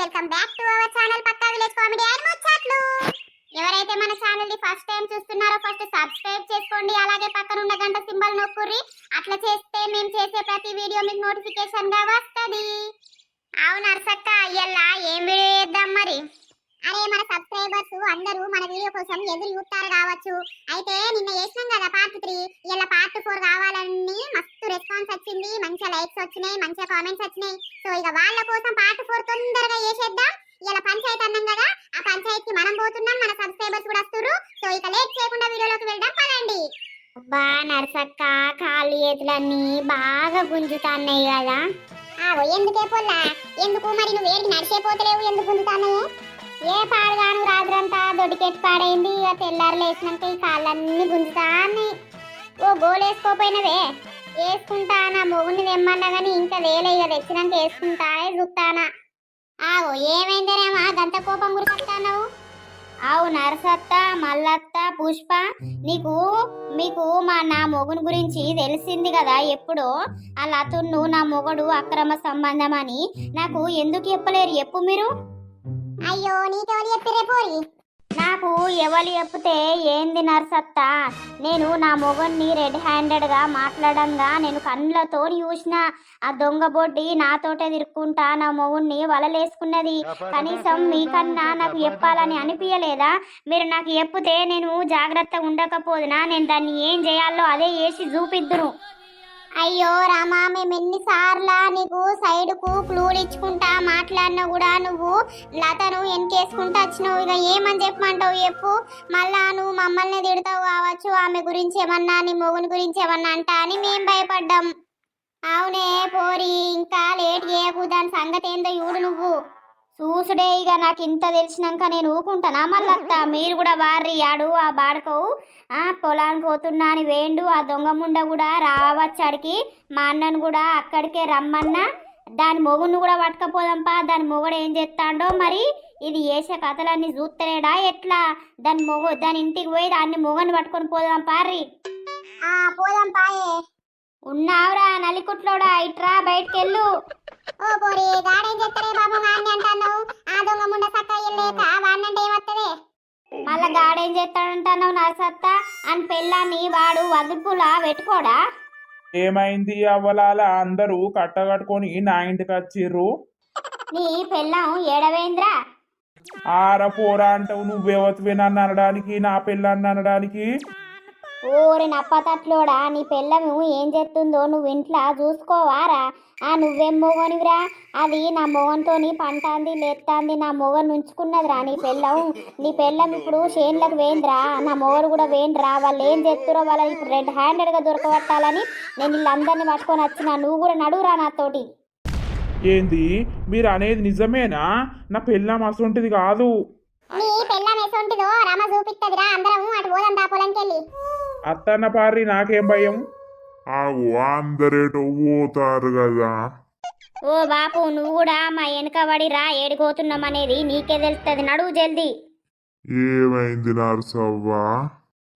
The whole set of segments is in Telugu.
Welcome back to our channel Pakka village comedy and ముచ్చట్లు. ఎవరైతే మన ఛానల్ని ఫస్ట్ టైం చూస్తున్నారో ఫస్ట్ సబ్స్క్రైబ్ చేసుకోండి. అలాగే పక్కన ఉన్న గంట సింబల్ నొక్కుర్రి. అట్లా చేస్తే మేము చేసే ప్రతి వీడియో మీకు నోటిఫికేషన్గా వస్తుంది. అవును అర్సక్క అయ్యల్లా ఏం వీడియో చేద్దాం మరి? అరే మన సబ్స్క్రైబర్స్ అందరూ మన వీడియో కోసం ఎదురు చూస్తారు కావచ్చు. అయితే నిన్న చేసినాం కదా పార్ట్ త్రీ ఇలా పార్ట్ ఫోర్ కావాలని మస్తు రెస్పాన్స్ వచ్చింది. మంచిగా లైక్స్ వచ్చినాయి మంచిగా కామెంట్స్ వచ్చినాయి. సో ఇక వాళ్ళ కోసం పార్ట్ ఫోర్ తొందరగా చేసేద్దాం. ఇలా పంచాయతీ అన్నాం కదా ఆ పంచాయతీకి మనం పోతున్నాం. మన సబ్స్క్రైబర్స్ కూడా వస్తున్నారు సో ఇక లేట్ చేయకుండా వీడియోలోకి వెళ్దాం. పదండి. బా నర్సక్క కాళ్ళు చేతులన్నీ బాగా గుంజుతాన్నాయి కదా. ఎందుకే పొల్లా? ఎందుకు మరి నువ్వు ఏడికి నడిచే పోతలేవు? ఎందుకు గుంజుతాన్నాయే ఏ పాడుగాను రాత్రంతా దొడికెట్ పాడైంది. ఇక తెల్లారు లేచినాక ఈ కాళ్ళన్నీ అన్నాయి ఓ గోలేసుకోపోయినవే వేసుకుంటా నా మొగుని తెమ్మన్నా కానీ ఇంకా వేలే ఇక తెచ్చినాక వేసుకుంటానే చూస్తానా. ఆగో ఏమైందేనేమా గంత కోపం గురికొస్తావు అవు నరసత్త మల్లత్త పుష్ప నీకు మీకు మా నా మొగుని గురించి తెలిసింది కదా ఎప్పుడో? ఆ లతున్ను నా మొగుడు అక్రమ సంబంధం అని నాకు ఎందుకు చెప్పలేరు? చెప్పు మీరు. అయ్యో నీకెవరు చెప్పిరే పోరి? నాకు ఎవరు చెప్తే ఏంది నర్సత్తా? నేను నా మొగన్ని రెడ్ హ్యాండెడ్గా మాట్లాడంగా నేను కళ్ళతో చూసిన ఆ దొంగ బొడ్డి నాతోటే తిరుక్కుంటా నా మొగుణ్ణి వలలేసుకున్నది. కనీసం మీకన్నా నాకు చెప్పాలని అనిపించలేదా మీరు నాకు చెప్తే నేను జాగ్రత్తగా ఉండకపోదునా? నేను దాన్ని ఏం చేయాలో అదే చేసి చూపిద్దును. అయ్యో రామా మేము ఎన్నిసార్లా నీకు సైడ్కు క్లూలు ఇచ్చుకుంటా మాట్లాడినా కూడా నువ్వు లతను ఎన్కేసుకుంటా వచ్చినావు. ఇక ఏమని చెప్పమంటావు చెప్పు. మళ్ళా నువ్వు మమ్మల్ని తిడతావు కావచ్చు ఆమె గురించి ఏమన్నా నీ మొగుని గురించి ఏమన్నా అంటా అని మేము భయపడ్డాం. అవునే పోరి ఇంకా లేట్ చేయకు దాని సంగతి ఏందో చూడు నువ్వు. చూసుడే ఇక నాకు ఇంత తెలిసినాక నేను ఊకుంటానా? మళ్ళత్త మీరు కూడా వారి ఆడు ఆ బాడకవు. ఆ పొలానికి పోతున్నా అని వేండు ఆ దొంగ ముండ కూడా రావచ్చాడికి మా అన్నను కూడా అక్కడికే రమ్మన్నా. దాని మొగును కూడా పట్టుకపోదాంపా. దాని మొగుడు ఏం చేస్తాడో మరి? ఇది వేసే కథలన్నీ చూస్తలేడా ఎట్లా? దాని మొగ దాని ఇంటికి పోయి దాన్ని మొగని పట్టుకొని పోదాం పారి పోదాం పాయే. ఉన్నావురా నలికుట్లోడా ఇట్రా బయటకెళ్ళు. ఓ పోరి గాడేం చెప్తాడే బాబు నాన్ని అంటాను ఆ దొంగ ముండ సక్క ఇల్లేక వాడినంటే ఏమత్తదే? మళ్ళా గాడేం చేస్తాడంటాను నరసత్త? అని పెళ్ళాన్ని వాడు వదుపులా పెట్టుకోడా? ఏమైంది అవ్వలాల? అందరూ కట్టగట్టుకొని నా ఇంటికి వచ్చిర్రు. నీ పెళ్ళం ఏడవేంద్రా? ఆర పోరా అంటావు నువ్వెవతివి నన్ను అనడానికి నా పిల్లని అనడానికి? ఓరి నప్పతట్లోడా నీ పెళ్ళము ఏం చేస్తుందో నువ్వు ఇంట్లో చూసుకోవారా? ఆ నువ్వేం మొగనివిరా. అది నా మొగన్తోని పంటాంది లేత్తాంది నా మొగన్ ఉంచుకున్నదిరా నీ పెళ్ళం నీ పెళ్ళం ఇప్పుడు షేన్లకు వేంద్రా నా మొగరు కూడా వేంద్రా వాళ్ళు ఏం చేస్తురో వాళ్ళని ఇప్పుడు రెడ్ హ్యాండెడ్గా దొరకబట్టాలని నేను వీళ్ళందరినీ పట్టుకొని వచ్చిన. నువ్వు కూడా నడువురా నాతోటి. ఏంది? మీరు అనేది నిజమేనా? నా పిల్లం అసొంటిది కాదు. నీ పెళ్ళం ఎసొంటిదో రమ చూపిత్తదిరా. అందరం అటు పోదాం దా పొలంకెళ్ళి అత్తన్న పారి నాకేం భయం? ఆగు అందరేటో పోతారు కదా. ఓ బాపు నువ్వు కూడా మా వెనకబడి రా ఏడిపోతున్నాం అనేది నీకే తెలుస్తుంది. నడువు జల్దీ. ఏమైంది నరసవ్వా?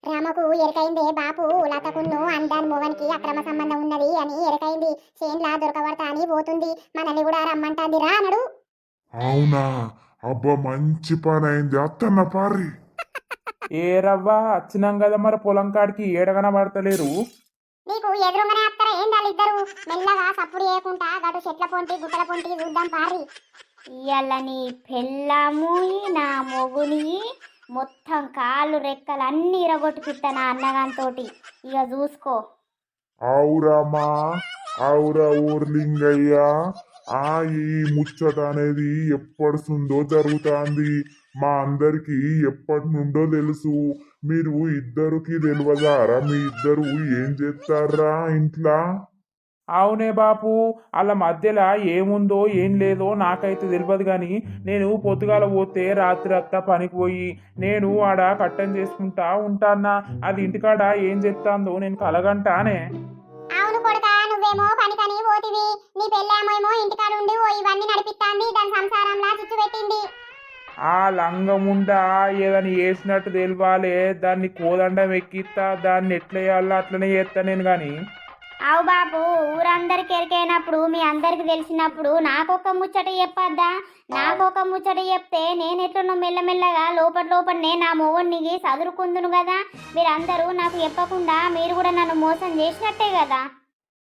రామకు ఎరకైందే బాపు లతకును అందాన్ మోగన్కి అక్రమ సంబంధం ఉన్నది అని ఎరకైంది. చేన్లా దొరకబడతా అని పోతుంది. మనల్ని కూడా రమ్మంటాంది. రా నడు. అవునా? అబ్బా మంచి పని అయింది అత్తన్న పారి ఏ రవ్వా వచ్చినాం కదా మరి పొలం కాడికి. ఏడగన పడతలేరు నీకు ఎదురుగానే అత్తర ఏం వాళ్ళిద్దరు మెల్లగా సప్పుడు చేయకుండా గటు చెట్ల పొంటి గుట్టల పొంటి చూద్దాం పారి. ఇయ్యాల నీ పెళ్ళాము నా మొగుని మొత్తం కాళ్ళు రెక్కలు అన్ని ఇరగొట్టుకిట్ట నా అన్నగాంతోటి ఇక చూసుకో. అవురమ్మా అవురా ఊర్లింగయ్య ఆ ఈ ముచ్చట అనేది ఎప్పటిసుందో జరుగుతాంది. మా అందరికి ఎప్పటి నుండో తెలుసు. మీరు ఇద్దరికి తెలియదారా మీ ఇద్దరు ఏం చేస్తారా ఇంట్లో? అవునే బాపు వాళ్ళ మధ్యలో ఏముందో ఏం లేదో నాకైతే తెలియదు కానీ నేను పొద్దుగాల పోతే రాత్రి అత్త పనికి పోయి నేను ఆడ కట్టం చేసుకుంటా ఉంటానా అది ఇంటికాడ ఏం చెప్తాందో నేను కలగంటానే. అవును కొడక నువ్వేమో పని పని పోతివి. నీ పెళ్ళామేమో ఇంటికాడ ఉండి ఓ ఇవన్నీ నడిపిస్తాంది దాని సంసారంలా చుచ్చు పెట్టింది. ఆ లంగముండా ఏదని వేసినట్టు తెలియాలే దాన్ని కోదండం ఎక్కిస్తా దాన్ని ఎట్లా వేయాలో అట్లనే చేస్తా నేను కానీ అవు బాబు ఊరందరికి ఎరికైనప్పుడు మీ అందరికి తెలిసినప్పుడు నాకొక ముచ్చట చెప్పద్దా? నాకొక ముచ్చట చెప్తే నేను ఎట్లున్నో మెల్లమెల్లగా లోపల లోపలనే నా మొగుడిని చదురుకుందును కదా? మీరందరూ నాకు చెప్పకుండా మీరు కూడా నన్ను మోసం చేసినట్టే కదా?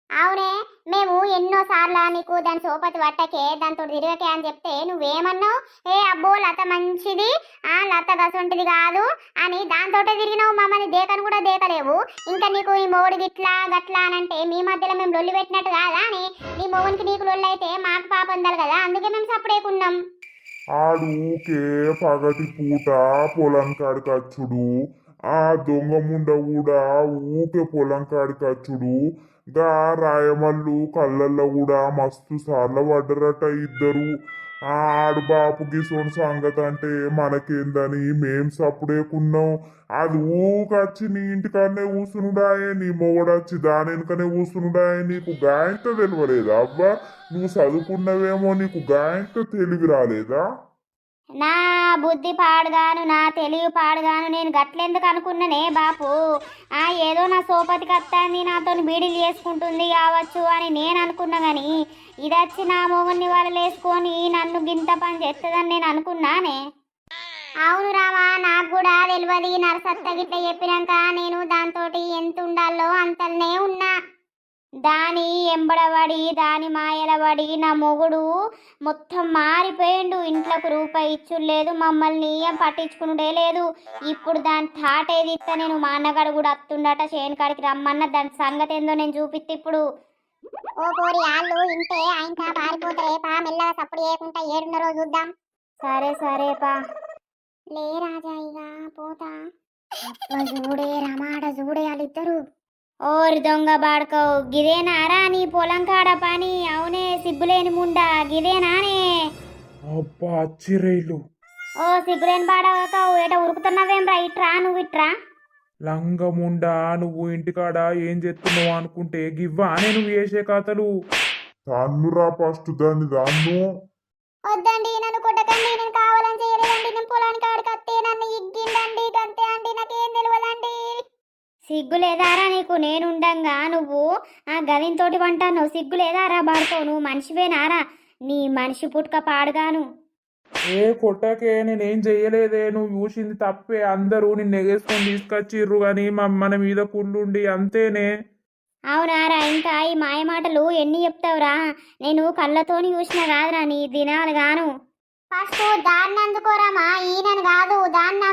అవునే మేము ఎన్నో సార్లు నీకు దాని సోపతి పట్టకే దాంతో తిరగకే అని చెప్తే నువ్వేమన్నావు? ఏ అబ్బో లత మంచిది. ఆ లత గసొంటిది కాదు అని దాంతో తిరిగినావు మమ్మల్ని దేకను కూడా దేకలేవు. ఇంకా నీకు ఈ మొగుడు గిట్లా గట్లా అని అంటే మీ మధ్యలో మేము లొల్లి పెట్టినట్టు కాదా అని నీ మొగునికి నీకు లొల్లి అయితే మాకు పాప ఉండాలి కదా అందుకే మేము సప్పుడేకున్నాం. ఆడు ఊకే పగటి పూట పొలం కాడికచ్చుడు ఆ దొంగ ముండ కూడా ఊకే పొలం కాడికచ్చుడు గా రాయమల్లు కళ్ళల్లో కూడా మస్తు సార్లు పడ్డరట ఇద్దరు. ఆడు బాపుకి సోని సంగతి అంటే మనకేందని మేం సప్పుడేకున్నాం అది ఊకొచ్చి నీ ఇంటికాడనే కూసునుడాయే నీ మొగడొచ్చి దాని వెనుకనే కూసునుడాయే నీకు గాయంత తెలియలేదా అవ్వా నువ్వు చదువుకున్నవేమో నీకు గాయంత తెలివి రాలేదా? నా బుద్ధి పాడుగాను నా తెలివి పాడుగాను నేను గట్లెందుకు అనుకున్నానే బాపు? ఆ ఏదో నా సోపతికి వస్తాంది నాతో బీడీలు చేసుకుంటుంది కావచ్చు అని నేను అనుకున్నా కానీ ఇది వచ్చి నా మొగుని వాళ్ళు వేసుకొని నన్ను గింత పని చేస్తుందని నేను అనుకున్నానే? అవును రామా నాకు కూడా తెలియదు నరసత్త గిట్ల చెప్పినాక నేను దాంతో ఎంత ఉండాలో అంతనే ఉన్నా. దాని ఎంబడబడి దాని మాయలబడి నా మొగుడు మొత్తం మారిపోయిండు. ఇంట్లోకి రూపాయి ఇచ్చుడు లేదు మమ్మల్ని ఏం పట్టించుకునుడే లేదు. ఇప్పుడు దాని తాటేది ఇస్తా నేను మా అన్నగాడు కూడా వస్తుండట చేను కాడికి రమ్మన్న దాని సంగతి ఏందో నేను చూపిస్తే ఇప్పుడు. ఓ పోరి ఆళ్ళు ఇంటే ఆయన పారిపోతారే పా మెల్లగా సప్పుడు చేయకుండా ఏడున్న రోజు చూద్దాం. సరే సరే పా. లే రాజా ఇక పోతా. చూడే రమాడ చూడే వాళ్ళిద్దరు. ఓరి దొంగ బాడకో గిదేనారా నీ పొలం కాడ పని? అవునే సిగ్గులేని ముండా గిదేనానే అబ్బా అచ్చిరేలు ఓ సిగ్గులేని బాడకో ఏట ఉరుకుతున్నావేం రా ఇట్రా నువ్వు ఇట్రా? లంగముండా నువ్వు ఇంటికాడ ఏం చేస్తున్నావు అనుకుంటే గివ్వా అనే నువ్వు వేసే కథలు. తన్నురా ఫస్ట్ దాన్ని దాన్ను వద్దండి నన్ను కొట్టకండి నేను కావాలని చేయలేదండి నేను పొలానికి ఆడికి వస్తే నన్ను ఇగ్గిందండి గంతే అండి నాకేం తెలియదండి సిగ్గు లేదారా నీకు? నేనుండంగా నువ్వు ఆ గవిన్తోటి వంటాను సిగ్గు లేదారా బాడుకో నువ్వు మనిషివేనారా? నీ మనిషి పుట్టుక పాడుగాను. ఏ కొట్టకే నేనేం చెయ్యలేదే. నువ్వు చూసింది తప్పే. అందరూ నిన్ను ఎగేసుకొని తీసుకొచ్చిర్రు కానీ మన మీద కుళ్ళుండి అంతేనే. అవునారా ఇంకా ఈ మాయ మాటలు ఎన్ని చెప్తావురా? నేను కళ్ళతోని చూసిన కాదురా నీ దినాలు గాను ఫస్ట్ దాన్ని అందుకోరామా ఈయనను కాదు దాన్ని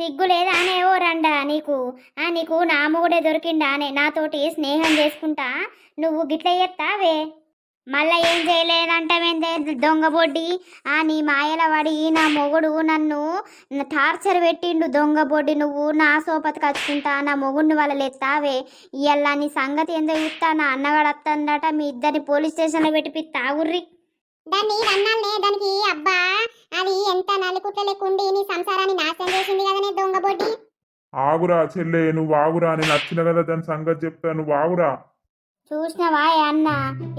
సిగ్గు లేదానే ఓ రండా నీకు? ఆ నీకు నా మొగుడే దొరికిండానే నాతోటి స్నేహం చేసుకుంటా? నువ్వు గిట్ల చేస్తావే మళ్ళా ఏం చేయలేదంటావేందే దొంగ బొడ్డి? ఆ నీ మాయల పడి నా మొగుడు నన్ను టార్చర్ పెట్టిండు దొంగ బొడ్డి. నువ్వు నా సోపతి కచ్చుకుంటా నా మొగుడిని వాళ్ళ ఎత్తావే ఇవాళ నీ సంగతి ఏందో చూస్తా నా అన్నగాడు వస్తుందట మీ ఇద్దరిని పోలీస్ స్టేషన్లో పెట్టిపి తాగుర్రి దాన్ని అన్నాలే దానికి అబ్బా. అది ఎంత నలుకుట్ల లెక్కుండి నీ సంసారాన్ని నాశనం చేసింది కదనే దొంగ బొడ్డి? ఆగురా చెల్లె నువ్వు ఆగురా నేను వచ్చిన కదా దాని సంగతి చెప్తా నువ్వు ఆగురా. చూసినవా అన్న?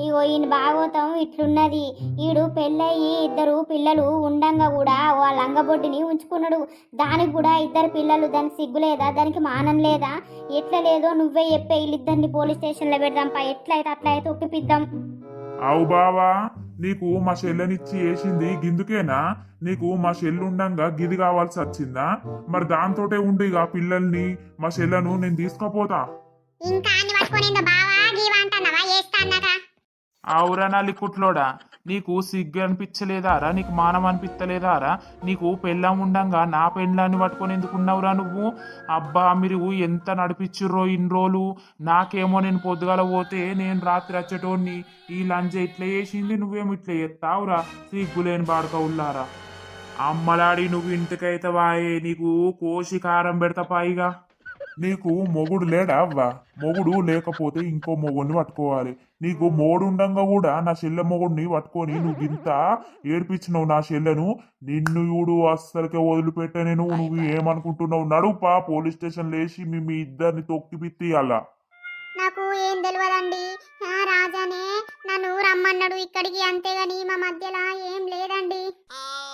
ఇగో ఈయన భాగవతం ఇట్లున్నది. ఈడు పెళ్ళయి ఇద్దరు పిల్లలు ఉండంగా కూడా ఆ లంగబొడ్డిని ఉంచుకున్నాడు. దానికి కూడా ఇద్దరు పిల్లలు దానికి సిగ్గు లేదా? దానికి మానం లేదా? ఎట్లా లేదో నువ్వే చెప్పే వీళ్ళిద్దరిని పోలీస్ స్టేషన్లో పెడదాంపా. ఎట్లయితే అట్లా అయితే ఒప్పిద్దాం అవు బావా. నీకు మా చెల్లెనిచ్చి వేసింది గిందుకేనా? నీకు మా చెల్లు ఉండంగా గిది కావాల్సి వచ్చిందా? మరి దాంతోటే ఉండు ఇక పిల్లల్ని మా చెల్లెను నేను తీసుకుపోతా. ఇంకా బావా అన్నాక. ఆవురా నా లిక్కుట్లోడా నీకు సిగ్గు అనిపించలేదారా? నీకు మానం అనిపించలేదారా నీకు పెళ్ళం ఉండంగా నా పెళ్ళాన్ని పట్టుకొని ఎందుకున్నావురా నువ్వు? అబ్బా మీరు ఎంత నడిపించుర్రో ఇన్ని రోజులు నాకేమో నేను పొద్దుగాల పోతే నేను రాత్రి వచ్చేటోడిని ఈ లంజ ఇట్లా చేసింది నువ్వేమి ఇట్లా చేస్తావురా సిగ్గులేని బాడక ఉల్లారా? అమ్మలాడి నువ్వు ఇంటికైతే వాయే నీకు కోసి కారం పెడతా పాయిగా నీకు మొగుడు లేడా అవ్వా? మొగుడు లేకపోతే ఇంకో మొగుడిని పట్టుకోవాలి. నీకు మొగుడు ఉండంగా కూడా నా చెల్లె మొగుడిని పట్టుకొని నువ్వు ఇంత ఏడ్పించినావు నా చెల్లెను. నిన్ను చూడు అస్సలకే వదిలిపెట్టే నేను నువ్వు ఏమనుకుంటున్నావు? నడుపా పోలీస్ స్టేషన్ లేచి మీ మీ ఇద్దరిని తొక్కి పిత్తి అలా. నాకు ఏం తెలియదండి ఆ రాజానే నన్ను రమ్మన్నాడు ఇక్కడికి అంతేగాని మా మధ్యలో ఏం లేదండి.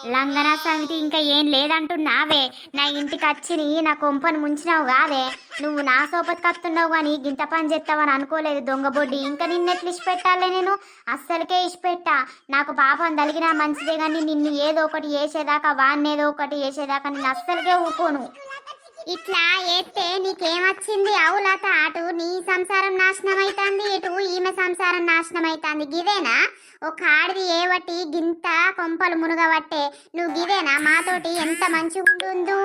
లంగనా సమితి ఇంకా ఏం లేదంటున్నావే. నా ఇంటికి వచ్చి నా కొంపను ముంచినావు కాదే. నువ్వు నా సోపతికి వస్తున్నావు కానీ గింత పని చేస్తావని అనుకోలేదు దొంగ బొడ్డి. ఇంకా నిన్నెట్లు ఇష్టపెట్టాలే నేను. అస్సలకే ఇష్టపెట్టా నాకు పాపం తలిగినా మంచిదే కానీ నిన్ను ఏదో ఒకటి వేసేదాకా వాన్నేదో ఏదో ఒకటి వేసేదాకా నేను అస్సలకే ఊకోను. ఇట్లా వేస్తే నీకేమొచ్చింది? అవులత అటు నీ సంసారం నాశనం అవుతుంది ఇటు ఈమె సంసారం నాశనం అవుతుంది గిదేనా? ఒక ఆడిది ఏవటి గింత కొంపలు మునుగబట్టే నువ్వు గిదేనా? మాతోటి ఎంత మంచిగా ఉండు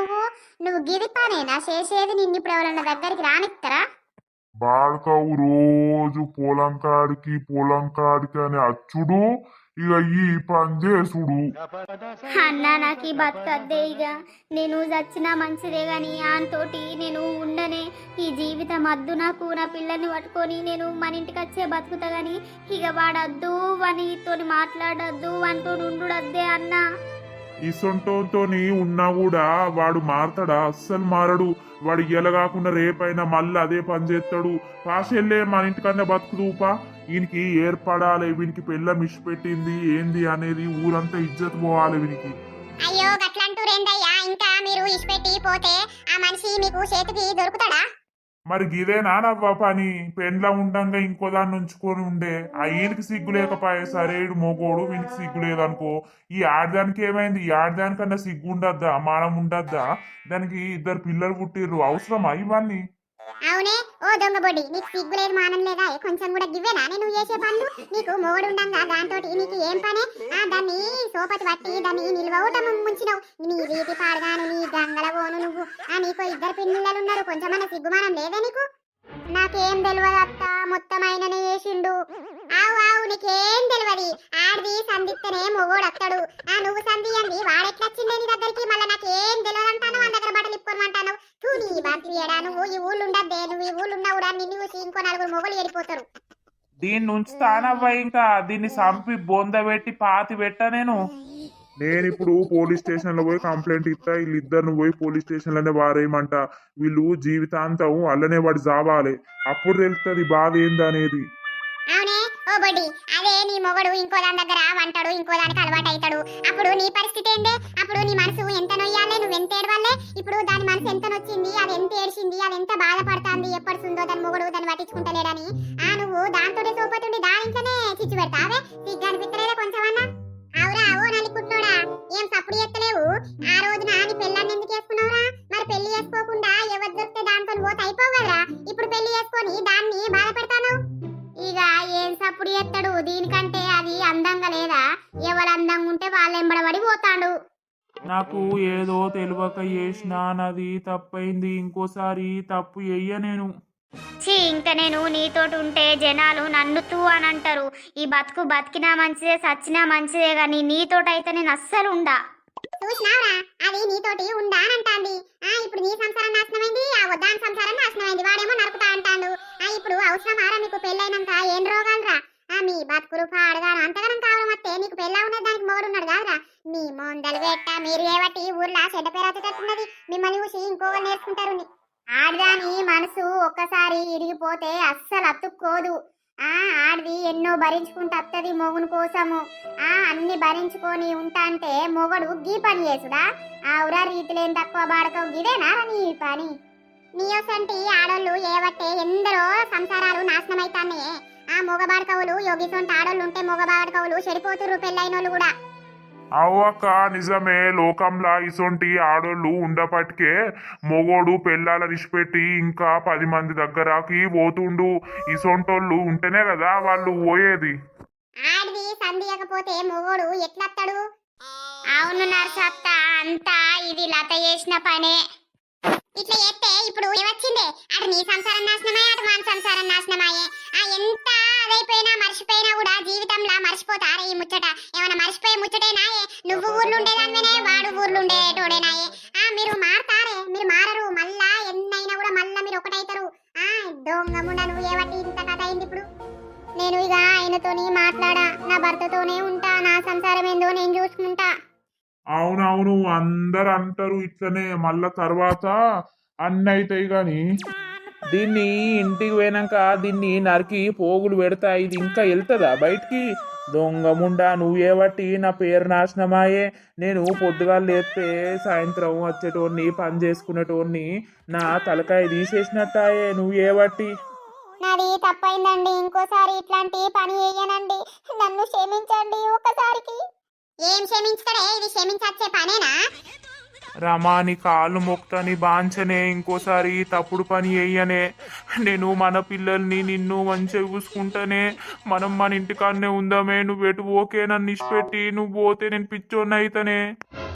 నువ్వు గిది పనేనా? చేసేది నిన్ను ఇప్పుడు ఎవరన్నా దగ్గరికి రానిస్తారా బాడకావు రోజు పొలం కాడికి పొలం కాడికి అని అచ్చుడు ఇక ఈ పని చేసుడు. అన్న నాకు ఈ బతకద్దే ఇక నేను చచ్చినా మంచిదే గాని తోటి నేను ఉండనే. ఈ జీవితం వద్దు నాకు నా పిల్లల్ని పట్టుకొని నేను మన ఇంటికి వచ్చే బతుకుతా గాని ఇక వాడద్దు వానితో మాట్లాడద్దు వానితో ఉండుడద్దే అన్న. ఇసొంటోతోని ఉన్నా కూడా వాడు మారతాడా? అస్సలు మారడు. వాడు కాకుండా రేపైనా మళ్ళీ అదే పని చేస్తాడు. పాషెళ్ళే మన ఇంటికన్నా బతుకుదూపా వీనికి ఏర్పడాలి వీనికి పెళ్ళం ఇష్టపెట్టింది ఏంది అనేది ఊరంతా ఇజ్జత్ పోవాలి వీనికి. అయ్యో గట్లంటూరేందయ్యా ఇంకా మీరు ఇష్టపెట్టి పోతే ఆ మనిషి మీకు చేతికి దొరుకుతాడా? మరి గిదేనా నవ్వ పని పెండ్ల ఉండంగా ఇంకో దాన్ని ఉంచుకొని ఉండే. ఆ ఈయనకి సిగ్గు లేకపోయే సరే ఈడు మొగోడు వీనికి సిగ్గు లేదనుకో ఈ ఆడదానికి ఏమైంది? ఈ ఆడదానికన్నా సిగ్గు ఉండద్దా? మానం ఉండద్దా? దానికి ఇద్దరు పిల్లలు పుట్టిర్రు అవసరమా ఇవన్నీ? అవునే? ఓ దొంగ బొడి నీకు సిగ్గు లేదు మానం లేదా? కొంచెం కూడా గివ్వేనా? నేను చేసే పనులు? నీకు మొగడు ఉండంగా దాంతో నీకు ఏం పనే? ఆ దాన్ని సోపతి పట్టి దాన్ని నిల్వవుట ముంచినవు. నీ రీతి పాడగాను నీ గంగల పోను నువ్వు. ఆ నీకు ఇద్దరు పిల్లలు ఉన్నారు. కొంచెమన్నా సిగ్గుమానం లేదా నీకు? నాకేం తెలియదు అత్త మొత్తం ఆయననే చేసిండు. ఆవు ఆవు నీకేం తెలియదు ఆడిది సంధిస్తేనే మొగోడు అత్తడు ఆ నువ్వు సంధి అంది వాడెట్లొచ్చిండే నీ దగ్గరికి? మళ్ళీ నాకేం తెలియదు అంటాను మన దగ్గర బట్టలు ఇప్పుకోమంటాను తూ బాత్రి ఏడా? నువ్వు ఈ ఊళ్ళు ఉండద్దే నువ్వు ఈ ఊళ్ళు ఉన్నావు నిన్ను చూసి ఇంకో నలుగురు మొగలు ఏడిపోతారు. దీన్ని ఉంచుతానవ్వ ఇంకా? దీన్ని చంపి బొంద పెట్టి పాతి పెట్ట నేను? నేను ఇప్పుడు పోలీస్ స్టేషన్లో పోయి కంప్లైంట్ ఇస్తా వీళ్ళిద్దరిని పోయి పోలీస్ స్టేషన్లోనే వారేయమంట. వీళ్ళు జీవితాంతం అల్లనే వాడు జావాలి. అప్పుడు తెలుస్తుంది బాధ ఏందనేది. అవునే? ఓ బొడ్డి అదే నీ మొగడు ఇంకో దాని దగ్గర వంటాడు ఇంకో దానికి అలవాటు అవుతాడు అప్పుడు నీ పరిస్థితి ఏందే? చేసినా నాది తప్పైంది ఇంకోసారి తప్పు చెయ్య నేను. ఛీ ఇంకా నేను నీతోటి ఉంటే జనాలు నన్ను తూ అని అంటారు ఈ బతుకు బతికినా మంచిదే సచ్చినా మంచిదే కానీ నీతోటైతే నేను అస్సలు ఉండా చూసినావురా అది నీతోటి ఉండా అని అంటాంది ఆ ఇప్పుడు నీ సంసారం నాశనమైంది ఆ వద్దాని సంసారం నాశనమైంది వాడేమో నరుకుతా అంటాడు. ఆ ఇప్పుడు అవసరమారా మీకు పెళ్ళైనాక ఏం రోగాలురా? ఆ మీ బతుకులు పాడగాను అంతగానం వస్తే నీకు పెళ్ళా ఉన్నది దానికి మొగుడు ఉన్నాడు కాదురా. మీ మొందలు పెట్ట మీరు ఏవట్టి ఊర్లో చెడ్డ పేరు వచ్చేటట్టున్నది మిమ్మల్ని చూసి ఇంకోళ్ళు నేర్చుకుంటారు ఆడదాని మనసు ఒక్కసారి ఇరిగిపోతే అస్సలు అతుక్కోదు. ఆ ఆడిది ఎన్నో భరించుకుంటూ వస్తుంది మొగుని కోసము. ఆ అన్ని భరించుకొని ఉంటా అంటే మొగడు గీ పని చేసుడా? ఆ ఉరా రీతిలేం తక్కువ బాడకవు. గిదేనా నీ పని? నీయోసంటి ఆడోళ్ళు ఏవట్టే ఎందరో సంసారాలు నాశనమైతానే ఆ మొగ బాడకవులు యోగిసొంటి ఆడోళ్ళు ఉంటే మొగ బాడకవులు చెడిపోతురు పెళ్ళైనోళ్ళు కూడా. అవ్వక్క నిజమే లోకంలా ఇసొంటి ఆడోళ్ళు ఉండపటికే మొగోడు పెళ్ళాల నిష్పెట్టి ఇంకా పది మంది దగ్గరకి పోతుండు. ఇసొంటోళ్ళు ఉంటేనే కదా వాళ్ళు పోయేది. ఆడిది సంధియకపోతే మొగోడు ఎట్లత్తాడు? అవును నర్సత్త అంతా ఇది లత చేసిన పనే. ఇట్లా చేస్తే ఇప్పుడు ఏమొచ్చిందే అటు నీ సంసారం నాశనమయ్యే అటు మన సంసారం నాశనమాయే? ఆ ఎంత అదైపోయినా మర్చిపోయినా కూడా జీవితంలో మర్చిపోతారే ఈ ముచ్చట. ఏమైనా మర్చిపోయే ముచ్చటేనాయే నువ్వు ఊర్లు ఉండేదానివేనే వాడు ఊర్లు ఉండేటోడేనాయే ఆ మీరు మారతారే? మీరు మారరు. మళ్ళా ఎన్నైనా కూడా మళ్ళా మీరు ఒకటైతారు. ఆ దొంగ ముండ నువ్వు ఏవట్టి ఇంత కథ అయింది ఇప్పుడు? నేను ఇక ఆయనతోని మాట్లాడా నా భర్తతోనే ఉంటా నా సంసారం ఏందో నేను చూసుకుంటా. అవునవును అందరు అంటారు ఇట్లనే. మళ్ళా తర్వాత అన్ని అవుతాయి కానీ దీన్ని ఇంటికి పోయినాక దీన్ని నరికి పోగులు పెడతా ఇది ఇంకా వెళ్తుందా బయటికి? దొంగముండా నువ్వే బట్టి నా పేరు నాశనమాయే. నేను పొద్దుగా లేస్తే సాయంత్రం వచ్చేటోడిని పని చేసుకునేటోడిని నా తలకాయ తీసేసినట్టాయే. నువ్వే బట్టి. నాది తప్పైందండి. ఇంకోసారి ఇట్లాంటి పని చేయనండి నన్ను క్షమించండి ఒకసారికి ఏం క్షమించడే ఇది క్షమించచ్చే పనేనా? రమాని కాళ్ళు మొక్తని బాంచనే ఇంకోసారి తప్పుడు పని చెయ్యనే నేను మన పిల్లల్ని నిన్ను మంచిగా చూసుకుంటానే మనం మన ఇంటికాడనే ఉందామే. నువ్వు ఎటు ఓకే నన్ను ఇష్టపెట్టి నువ్వు పోతే నేను పిచ్చోన్న అయితనే.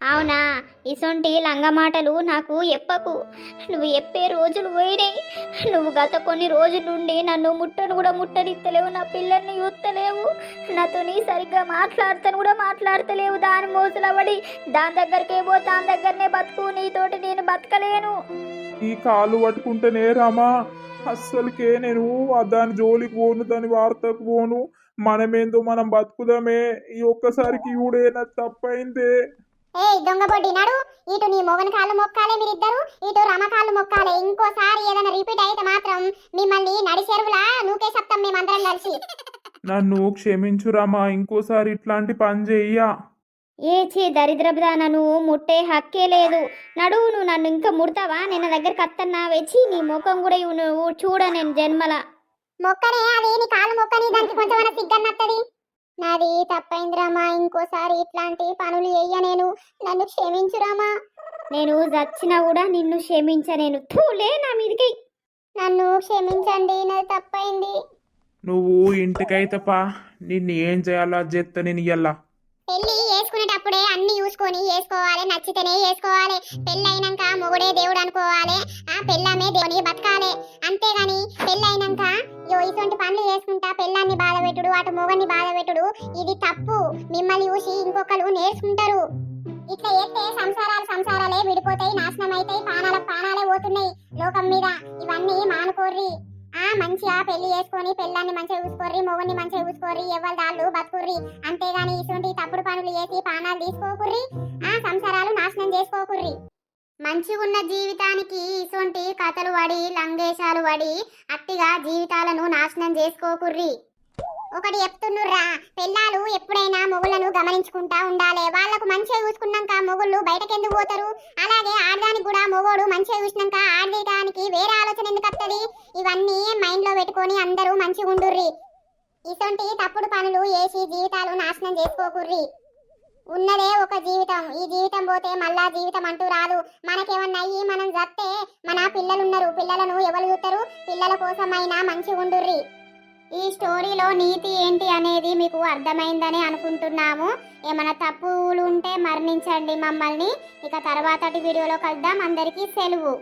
అవునా? ఇసొంటి లంగమాటలు నాకు ఎప్పకు. నువ్వు చెప్పే రోజులు పోయినాయి నువ్వు గత కొన్ని రోజుల నుండి నన్ను ముట్టను కూడా ముట్టనిత్తలేవు. నా పిల్లల్ని చూస్తలేవు నాతోని సరిగ్గా మాట్లాడతాను కూడా మాట్లాడతలేవు. దాని మోసలవడి దాని దగ్గరికే పో దాని దగ్గరనే బతుకు. నీతోటి నేను బతకలేను. ఈ కాళ్ళు పట్టుకుంటేనే రామా. అస్సలకే నేను దాని జోలికి పోను దాని వార్తకు పోను. మనమేందో మనం బతుకుదామే. ఈ ఒక్కసారికి ఈవిడేనా తప్పైందే. ఏ దొంగబొడ్డి నడు. ఇటు నీ మొగని కాళ్ళు మొక్కాలే మీరిద్దరు ఇటు రమ కాళ్ళు మొక్కాలే. ఇంకోసారి ఏదైనా రిపీట్ అయితే మాత్రం మిమ్మల్ని నడి చెరువులా నూకే సప్తం మేమందరం కలిసి నన్ను క్షమించు రమా ఇంకోసారి ఇట్లాంటి పని చెయ్యా. ఏ చీ దరిద్రపుదాన నువ్వు ముట్టే హక్కే లేదు. నడువు నువ్వు నన్ను ఇంకా ముడతావా? నేను దగ్గరికి అత్తన్నా వచ్చి నీ ముఖం కూడా ఇవ్వు నువ్వు చూడ నేను జన్మల. మొక్కనే అది నీ కాలు మొక్కని దానికి కొంచెం సిగ్గన్నత్తది? నాది తప్పైందిరామా ఇంకోసారి ఇట్లాంటి పనులు చెయ్య నేను. నన్ను క్షమించురామా నేను చచ్చినా కూడా నిన్ను క్షమించ నేను. తూలే నా మీదకి. నన్ను క్షమించండి నాది తప్పైంది. నువ్వు ఇంటికైతే పా నిన్ను ఏం చేయాలో అది చేస్తా నేను ఇయ్యాల. పెళ్ళి వేసుకునేటప్పుడే అన్ని చూసుకొని వేసుకోవాలి నచ్చితేనే వేసుకోవాలి పెళ్ళి అయినాక మొగుడే దేవుడు అనుకోవాలి. ఆ పెళ్ళామే దేవుని బతకాలి. అంతేగాని పెళ్ళి అయినాక యో ఇటువంటి పనులు చేసుకుంటా పెళ్ళాన్ని బాధ పెట్టుడు అటు మొగని బాధ పెట్టుడు ఇది తప్పు. మిమ్మల్ని చూసి ఇంకొకరు నేర్చుకుంటారు. ఇట్లా చేస్తే సంసారాలు సంసారాలే విడిపోతాయి నాశనం అవుతాయి పానాల పానాలే పోతున్నాయి. లోకం మీద ఇవన్నీ మానుకోర్రి. ఆ మంచిగా పెళ్ళి చేసుకొని పెళ్ళాన్ని మంచిగా చూసుకోర్రి మొగన్ని మంచిగా చూసుకోర్రి ఎవరి దాళ్ళు బతుకుర్రి. అంతేగాని ఇటువంటి తప్పుడు పనులు చేసి ప్రాణాలు తీసుకోకుర్రి ఆ సంసారాలు నాశనం చేసుకోకుర్రి. మంచిగున్న జీవితానికి ఇటువంటి కథలు పడి లంగేశాలు పడి అట్టిగా జీవితాలను నాశనం చేసుకోకుర్రి. ఒకటి చెప్తున్నుర్రా పిల్లలు ఎప్పుడైనా మొగులను గమనించుకుంటా ఉండాలి. వాళ్ళకు మంచిగా చూసుకున్నాక మొగుళ్ళు బయటకెందుకు పోతారు? అలాగే ఆడడానికి కూడా మొగోడు మంచిగా చూసినాక ఆడేయడానికి వేరే ఆలోచన ఇవన్నీ మైండ్లో పెట్టుకొని అందరూ మంచిగా ఉండుర్రి. ఇటువంటి తప్పుడు పనులు చేసి జీవితాలు నాశనం చేసుకోకుర్రి. ఉన్నదే ఒక జీవితం. ఈ జీవితం పోతే మళ్ళా జీవితం అంటూ రాదు. మనకేమన్నా అయ్యి మనం చస్తే మన పిల్లలు ఉన్నారు పిల్లలను ఎవరు చూస్తారు పిల్లల కోసమైనా మంచిగా ఉండుర్రి. ఈ స్టోరీలో నీతి ఏంటి అనేది మీకు అర్థమైందని అనుకుంటున్నాము. ఏమైనా తప్పులు ఉంటే మరణించండి మమ్మల్ని. ఇక తర్వాతటి వీడియోలో కలుద్దాం. అందరికీ సెలవు.